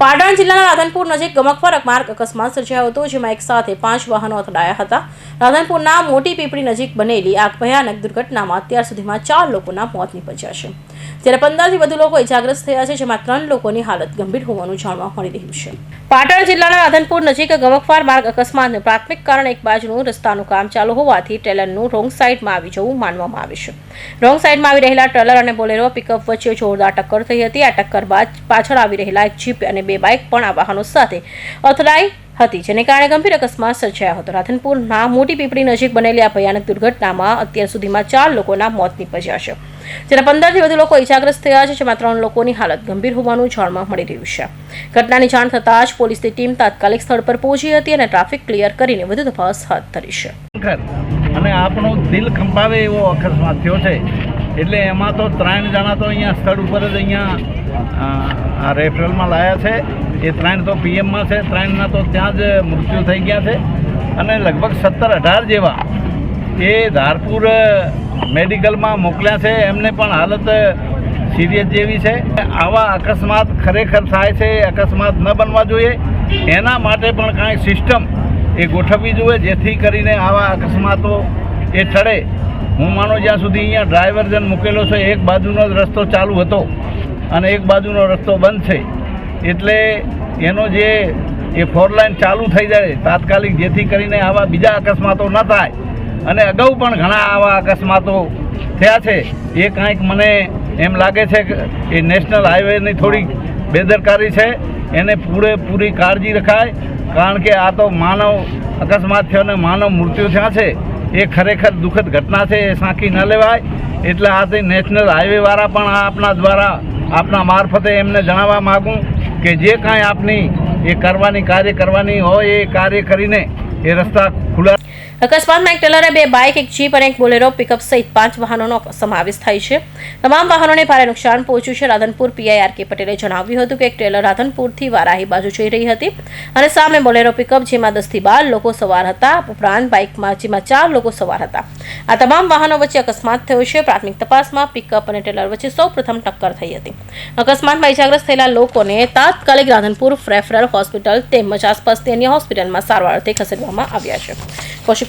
પાટણ જિલ્લાના રાધનપુર નજીક ગમકફરક માર્ગ અકસ્માત સર્જાયો હતો, જેમાં એક સાથે પાંચ વાહનો અથડાયા હતા. રાધનપુરના મોટી પીપળી નજીક બનેલી આ ભયાનક દુર્ઘટનામાં અત્યાર સુધીમાં ચાર લોકોના મોત નીપજ્યા છે. જ્યારે પંદરથી વધુ લોકો ઇજાગ્રસ્ત થયા છે, જેમાં ત્રણ લોકોની હાલત ગંભીર હોવાનું જાણવા મળી રહ્યું છે. પાટણ જિલ્લાના રાધનપુર નજીક ગમકફાર માર્ગ અકસ્માતનું પ્રાથમિક કારણ એક બાજુનું રસ્તાનું કામ ચાલુ હોવાથી ટ્રેલરનું રોંગ સાઈડમાં આવી જવું માનવામાં આવે છે. રોંગ સાઈડમાં આવી રહેલા ટ્રેલર અને બોલેરો પિકઅપ વચ્ચે જોરદાર ટક્કર થઈ હતી. આ ટક્કર બાદ પાછળ આવી રહેલા એક જીપ અને બે બાઇક પણ આ વાહનો સાથે અથડાઈ હતી, જેને કારણે ગંભીર અકસ્માત સર્જાયો હતો. રાધનપુરના મોટી પીપળી નજીક બનેલી આ ભયાનક દુર્ઘટનામાં અત્યાર સુધીમાં ચાર લોકોના મોત નીપજ્યા છે જ્યારે પંદરથી વધુ લોકો ઇજાગ્રસ્ત થયા છે, જેમાં ત્રણ લોકોની હાલત ગંભીર હોવાનું જાણવા મળી રહ્યું છે. ઘટનાની જાણ થતાં જ પોલીસની ટીમ તાત્કાલિક સ્થળ પર પહોંચી હતી અને ટ્રાફિક ક્લિયર કરીને વધુ તપાસ હાથ ધરી છે. અને આપણો દિલ ખંભાવે એવો અકસ્માત થયો છે. એટલે એમાં તો ત્રણ જણા તો અહીંયા સ્થળ ઉપર જ અહીંયા આ રેફરલમાં લાયા છે. એ ત્રણ તો પીએમમાં છે, ત્રણના તો ત્યાં જ મૃત્યુ થઈ ગયા છે. અને લગભગ સત્તર અઢાર જેવા એ ધારપુર મેડિકલમાં મોકલ્યા છે. એમને પણ હાલત સિરિયસ જેવી છે. આવા અકસ્માત ખરેખર થાય છે, અકસ્માત ન બનવા જોઈએ. એના માટે પણ કાંઈ સિસ્ટમ એ ગોઠવવી જોઈએ, જેથી કરીને આવા અકસ્માતો એ ટળે. હું માનો જ્યાં સુધી અહીંયા ડ્રાઈવર જન મૂકેલો છે, એક બાજુનો જ રસ્તો ચાલુ હતો. અને એક બાજુનો રસ્તો બંધ છે. એટલે એનો જે એ ફોર લાઈન ચાલુ થઈ જાય તાત્કાલિક, જેથી કરીને આવા બીજા અકસ્માતો ન થાય. અને અગાઉ પણ ઘણા આવા અકસ્માતો થયા છે. એ કાંઈક મને એમ લાગે છે કે એ નેશનલ હાઈવેની થોડીક બેદરકારી છે. એને પૂરેપૂરી કાળજી રખાય. કારણ કે આ તો માનવ અકસ્માત થયો અને માનવ મૃત્યુ થયા છે. એ ખરેખર દુઃખદ ઘટના છે, એ સાંકી ન લેવાય. એટલે આથી નેશનલ હાઈવેવાળા પણ આ આપણા દ્વારા આપના મારફતે એમને જણાવવા માગું કે જે કાંઈ આપની એ કરવાની કાર્ય કરવાની હોય એ કાર્ય કરીને એ રસ્તા ખુલ્લા અકસ્માતમાં એક ટેલરે બે બાઇક એક જીપ અને એક બોલેરો પિકઅપ સહિત પાંચ વાહનોનો સમાવેશ થાય છે. તમામ વાહનોને ભારે નુકસાન પહોંચ્યું છે. રાધનપુર પીઆઈ આર કે પટેલે જણાવ્યું હતું કે એક ટ્રેલર રાધનપુરથી વારાહી બાજુ જઈ રહી હતી અને સામે બોલેરો પિકઅપ જેમાં દસથી બાર લોકો સવાર હતા. ઉપરાંત બાઇકમાં જેમાં ચાર લોકો સવાર હતા. આ તમામ વાહનો વચ્ચે અકસ્માત થયો છે. પ્રાથમિક તપાસમાં પિકઅપ અને ટ્રેલર વચ્ચે સૌ પ્રથમ ટક્કર થઈ હતી. અકસ્માતમાં ઇજાગ્રસ્ત થયેલા લોકોને તાત્કાલિક રાધનપુર રેફરલ હોસ્પિટલ તેમજ આસપાસની અન્ય હોસ્પિટલમાં સારવાર અર્થે ખસેડવામાં આવ્યા છે. કૌશિક